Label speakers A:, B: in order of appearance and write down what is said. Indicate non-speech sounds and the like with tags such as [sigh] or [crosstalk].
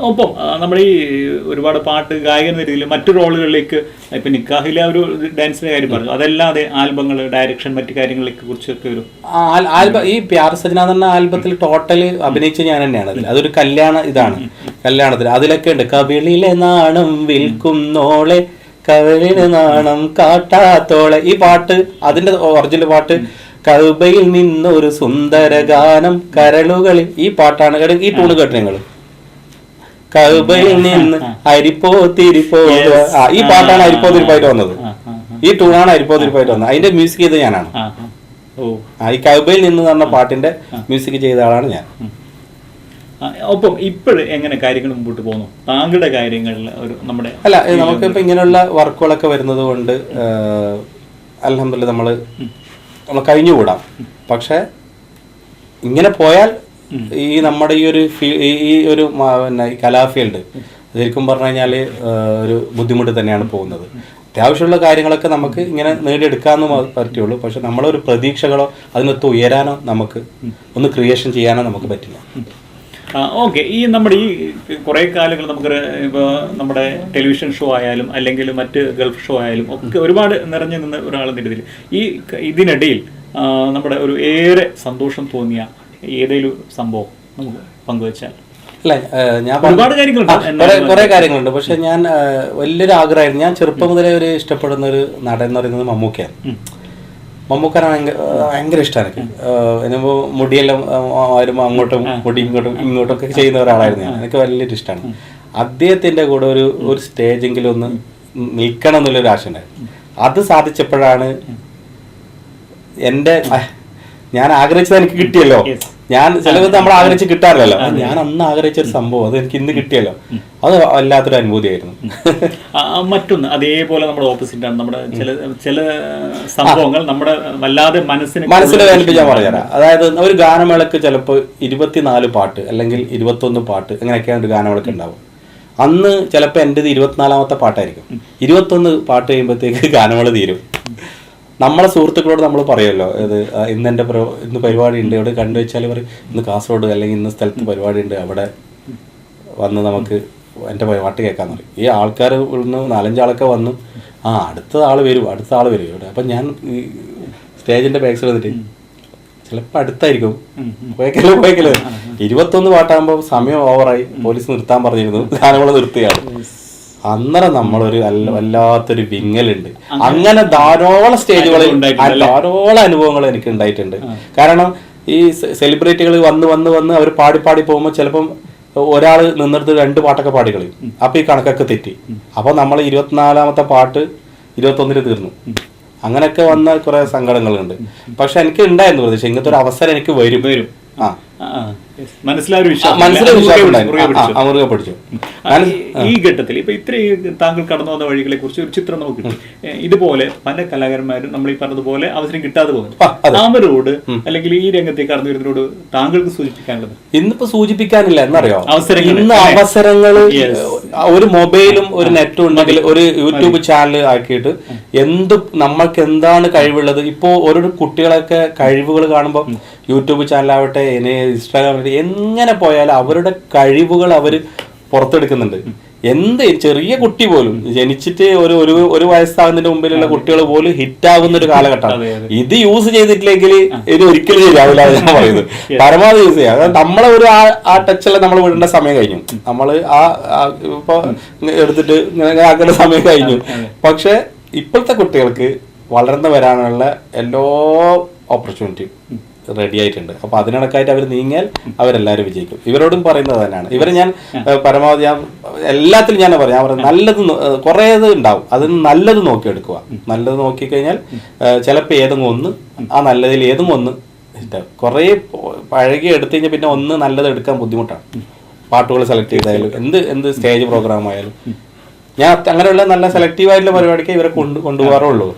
A: ഒപ്പം നമ്മൾ ഈ ഒരുപാട് പാട്ട് ഗായകൻ എന്ന രീതിയിൽ മറ്റു റോളുകളിലേക്ക് ഇപ്പൊ നിക്കാഹിലെ ഒരു ഡാൻസിന്റെ കാര്യം പറഞ്ഞു. അതല്ലാതെ ആൽബങ്ങൾ ഡയറക്ഷൻ മറ്റു കാര്യങ്ങളൊക്കെ കുറിച്ചൊക്കെ ഒരു
B: ആൽ- ആൽബം ഈ പ്യാർ സജന എന്ന ആൽബത്തിൽ ടോട്ടൽ അഭിനയിച്ച ഞാൻ തന്നെയാണ് അതിൽ. അതൊരു കല്യാണ ഇതാണ്. കല്യാണത്തിൽ അതിലൊക്കെ ഉണ്ട് കവിളിലെ നാണം വിൽക്കും നോളെ കവിളിലെ നാണം കാട്ടാത്തോളെ. ഈ പാട്ട് അതിന്റെ ഒറിജിനൽ പാട്ട് കൗബയിൽ നിന്നൊരു സുന്ദര ഗാനം കരളുകളിൽ. ഈ പാട്ടാണ് ഈ ടൂണ് കേട്ടോ നിങ്ങൾ കൗബയിൽ നിന്ന് അരിപ്പോ തിരിപ്പോ ഈ പാട്ടാണ് അരിപ്പോ തിരിപ്പായിട്ട് വന്നത്. ഈ ടൂണാണ് അരിപ്പോ തിരിപ്പായിട്ട് വന്നത്. അതിന്റെ മ്യൂസിക് ചെയ്ത് ഞാനാണ്. ഈ കൗബയിൽ നിന്ന് പറഞ്ഞ പാട്ടിന്റെ മ്യൂസിക് ചെയ്ത ആളാണ് ഞാൻ.
A: ഒപ്പം ഇപ്പോഴും എങ്ങനെ കാര്യങ്ങൾ മുമ്പോട്ട് പോകുന്നു? താങ്കളുടെ കാര്യങ്ങളിൽ ഒരു നമ്മുടെ
B: അല്ല നമുക്ക് നമുക്കിപ്പോ ഇങ്ങനെയുള്ള വർക്കുകളൊക്കെ വരുന്നത് കൊണ്ട് അലഹമില്ല നമ്മൾ നമ്മൾ കഴിഞ്ഞുകൂടാം. പക്ഷെ ഇങ്ങനെ പോയാൽ ഈ നമ്മുടെ ഈ ഒരു ഈ- ഒരു പിന്നെ കലാഫീൽഡ് ശരിക്കും പറഞ്ഞു കഴിഞ്ഞാൽ ഒരു ബുദ്ധിമുട്ട് തന്നെയാണ് പോകുന്നത്. അത്യാവശ്യമുള്ള കാര്യങ്ങളൊക്കെ നമുക്ക് ഇങ്ങനെ നേടിയെടുക്കാമെന്ന് പറ്റുള്ളൂ. പക്ഷെ നമ്മളൊരു പ്രതീക്ഷകളോ അതിനൊത്ത് ഉയരാനോ നമുക്ക് ഒന്ന് ക്രിയേഷൻ ചെയ്യാനോ നമുക്ക് പറ്റില്ല.
A: ഓക്കെ. ഈ നമ്മുടെ ഈ കുറേ കാലങ്ങൾ നമുക്ക് ഇപ്പോൾ നമ്മുടെ ടെലിവിഷൻ ഷോ ആയാലും അല്ലെങ്കിൽ മറ്റ് ഗൾഫ് ഷോ ആയാലും ഒക്കെ ഒരുപാട് നിറഞ്ഞു നിന്ന് ഒരാളെന്ന രീതിയിൽ ഈ ഇതിനിടയിൽ നമ്മുടെ ഒരു ഏറെ സന്തോഷം തോന്നിയ ഏതെങ്കിലും സംഭവം നമുക്ക് പങ്കുവച്ചാൽ.
B: അല്ലേ? ഞാൻ
A: ഒരുപാട് കാര്യങ്ങളുണ്ട്.
B: കുറെ കാര്യങ്ങളുണ്ട്. പക്ഷെ ഞാൻ വലിയൊരു ആഗ്രഹമായിരുന്നു ഞാൻ ചെറുപ്പം മുതലേ ഒരു ഇഷ്ടപ്പെടുന്ന ഒരു നടൻ എന്ന് പറയുന്നത് മമ്മൂക്കയാണ്. മമ്മൂക്കാരാണ് ഭയങ്കര ഇഷ്ടമാണ് എനിക്ക് എന്നുമ്പോൾ മുടിയെല്ലാം ആരും അങ്ങോട്ടും മുടി ഇങ്ങോട്ടും ഇങ്ങോട്ടും ഒക്കെ ചെയ്യുന്ന ഒരാളായിരുന്നു ഞാൻ. എനിക്ക് വലിയൊരു ഇഷ്ടമാണ്. അദ്ദേഹത്തിന്റെ കൂടെ ഒരു ഒരു സ്റ്റേജെങ്കിലും ഒന്ന് നിൽക്കണം എന്നുള്ളൊരു ആശ ഉണ്ടായിരുന്നു അത് സാധിച്ചപ്പോഴാണ് എന്റെ ഞാൻ ആഗ്രഹിച്ചത് എനിക്ക് കിട്ടിയല്ലോ. ഞാൻ ചിലത് നമ്മൾ ആഗ്രഹിച്ച് കിട്ടാറില്ലല്ലോ. ഞാൻ അന്ന് ആഗ്രഹിച്ച ഒരു സംഭവം അത് എനിക്ക് ഇന്ന് കിട്ടിയല്ലോ. അത് വല്ലാത്തൊരു അനുഭൂതിയായിരുന്നു.
A: മറ്റൊന്ന് അതേപോലെ നമ്മുടെ ഓപ്പോസിറ്റ് ആണ്. നമ്മുടെ ചില ചില സംഭവങ്ങൾ നമ്മുടെ വല്ലാതെ മനസ്സിന്
B: മനസ്സിൽ ഞാൻ പറഞ്ഞുതരാം അതായത് ഒരു ഗാനമേളക്ക് ചിലപ്പോൾ ഇരുപത്തിനാല് പാട്ട് അല്ലെങ്കിൽ ഇരുപത്തൊന്ന് പാട്ട് അങ്ങനെയൊക്കെയാണ് ഒരു ഗാനമേളക്ക് ഉണ്ടാവും അന്ന് ചിലപ്പോൾ എന്റെത് ഇരുപത്തിനാലാമത്തെ പാട്ടായിരിക്കും. ഇരുപത്തൊന്ന് പാട്ട് കഴിയുമ്പോഴത്തേക്ക് ഗാനമേള തീരും. നമ്മളെ സുഹൃത്തുക്കളോട് നമ്മൾ പറയുമല്ലോ ഇത് ഇന്ന് എന്റെ ഇന്ന് പരിപാടി ഉണ്ട് ഇവിടെ കണ്ടു വെച്ചാൽ ഇവർ ഇന്ന് കാസർഗോഡ് അല്ലെങ്കിൽ ഇന്ന സ്ഥലത്ത് പരിപാടി ഉണ്ട് അവിടെ വന്ന് നമുക്ക് എന്റെ പാട്ട് കേൾക്കാന്ന് പറയും. ഈ ആൾക്കാർ ഇവിടുന്ന് നാലഞ്ചാളൊക്കെ വന്നു ആ അടുത്ത ആൾ വരും അടുത്ത ആൾ വരും ഇവിടെ. അപ്പം ഞാൻ ഈ സ്റ്റേജിന്റെ ബാക്ക് സൈഡ് വന്നിട്ട് ചിലപ്പോൾ അടുത്തായിരിക്കും. പോയക്കല്ലോ പോയക്കല്ലോ. ഇരുപത്തൊന്ന് പാട്ടാകുമ്പോൾ സമയം ഓവറായി പോലീസ് നിർത്താൻ പറഞ്ഞിരുന്നു. ഗാനങ്ങൾ നിർത്തുകയാണ്. അന്നേരം നമ്മളൊരു വല്ലാത്തൊരു വിങ്ങലുണ്ട്. അങ്ങനെ ധാരാളം സ്റ്റേജുകളിൽ ധാരോളം അനുഭവങ്ങൾ എനിക്ക് ഉണ്ടായിട്ടുണ്ട്. കാരണം ഈ സെലിബ്രിറ്റികൾ വന്ന് വന്ന് വന്ന് അവർ പാടി പാടി പോകുമ്പോൾ ചിലപ്പം ഒരാൾ നിന്നിടത്ത് രണ്ട് പാട്ടൊക്കെ പാടി കളയും. അപ്പൊ ഈ കണക്കൊക്കെ തെറ്റി. അപ്പൊ നമ്മൾ ഇരുപത്തിനാലാമത്തെ പാട്ട് ഇരുപത്തൊന്നിന് തീർന്നു. അങ്ങനെയൊക്കെ വന്ന കുറെ സങ്കടങ്ങളുണ്ട്. പക്ഷെ എനിക്ക് ഉണ്ടായിരുന്നു പ്രതീക്ഷ. ഇങ്ങനത്തെ ഒരു അവസരം എനിക്ക് വരും.
A: വരും.
B: ആ.
A: മനസ്സിലൊരു മുറുകെ ഈ- ഘട്ടത്തിൽ ഇപ്പൊ ഇത്രയും താങ്കൾ കടന്നു വന്ന വഴികളെ കുറിച്ച് ഒരു ചിത്രം നമുക്ക് കിട്ടി. ഇതുപോലെ പല കലാകാരന്മാരും നമ്മൾ ഈ പറഞ്ഞതുപോലെ അവസരം കിട്ടാതെ പോകുന്നു. അവരോട് അല്ലെങ്കിൽ ഈ രംഗത്തെ കടന്നു വരുന്നതിനോട് താങ്കൾക്ക് സൂചിപ്പിക്കാനുള്ളത്?
B: ഇന്നിപ്പോ സൂചിപ്പിക്കാനില്ല എന്നറിയോ?
A: അവസരങ്ങൾ.
B: ഇന്ന് അവസരങ്ങൾ
A: Yes.
B: ഒരു മൊബൈലും ഒരു നെറ്റും ഉണ്ടെങ്കിൽ ഒരു യൂട്യൂബ് ചാനൽ ആക്കിയിട്ട് എന്ത് നമ്മൾക്ക് എന്താണ് കഴിവുള്ളത്? ഇപ്പോ ഓരോ കുട്ടികളൊക്കെ കഴിവുകൾ കാണുമ്പോൾ യൂട്യൂബ് ചാനലാവട്ടെ ഇനി ഇൻസ്റ്റാഗ്രാം എങ്ങനെ പോയാലും അവരുടെ കഴിവുകൾ അവർ പുറത്തെടുക്കുന്നുണ്ട്. എന്ത് ചെറിയ കുട്ടി പോലും ജനിച്ചിട്ട് ഒരു ഒരു ഒരു വയസ്സാകുന്നതിന് മുമ്പിലുള്ള കുട്ടികൾ പോലും ഹിറ്റ് ആവുന്ന ഒരു കാലഘട്ടമാണ്.
A: അതെ, അതെ.
B: ഇത് യൂസ് ചെയ്തിട്ടില്ലെങ്കിൽ ഇത് ഒരിക്കലും ശരിയാവില്ല എന്ന് ഞാൻ പറയുന്നത്. [laughs] പരമാവധി യൂസ് ചെയ്യാം. അതായത് നമ്മളെ ഒരു ആ ആ ടച്ചിൽ നമ്മൾ വിടേണ്ട സമയം കഴിഞ്ഞു. നമ്മൾ ആ ഇപ്പൊ എടുത്തിട്ട് ഇങ്ങനെ ആക്കേണ്ട സമയം കഴിഞ്ഞു. പക്ഷെ ഇപ്പോഴത്തെ കുട്ടികൾക്ക് വളർന്നു വരാനുള്ള എല്ലോ ഓപ്പർച്യൂണിറ്റിയും റെഡി ആയിട്ടുണ്ട്. അപ്പൊ അതിനിടക്കായിട്ട് അവർ നീങ്ങിയാൽ അവരെല്ലാവരും വിജയിക്കും. ഇവരോടും പറയുന്നത് തന്നെയാണ്. ഇവരെ ഞാൻ പരമാവധി ഞാൻ എല്ലാത്തിലും ഞാൻ പറയാം അവർ നല്ലത് കുറേത് ഉണ്ടാവും അതിന് നല്ലത് നോക്കിയെടുക്കുക. നല്ലത് നോക്കിക്കഴിഞ്ഞാൽ ചിലപ്പോൾ ഏതെങ്കിലും ഒന്ന് ആ നല്ലതിൽ ഏതും ഒന്ന് കുറേ പഴകി എടുത്തു കഴിഞ്ഞാൽ പിന്നെ ഒന്ന് നല്ലത് എടുക്കാൻ ബുദ്ധിമുട്ടാണ്. പാട്ടുകൾ സെലക്ട് ചെയ്തായാലും എന്ത് എന്ത് സ്റ്റേജ് പ്രോഗ്രാം ആയാലും ഞാൻ അങ്ങനെയുള്ള നല്ല സെലക്റ്റീവ് ആയിട്ടുള്ള പരിപാടിക്ക് ഇവരെ കൊണ്ട് കൊണ്ടുപോകാറുള്ളൂ.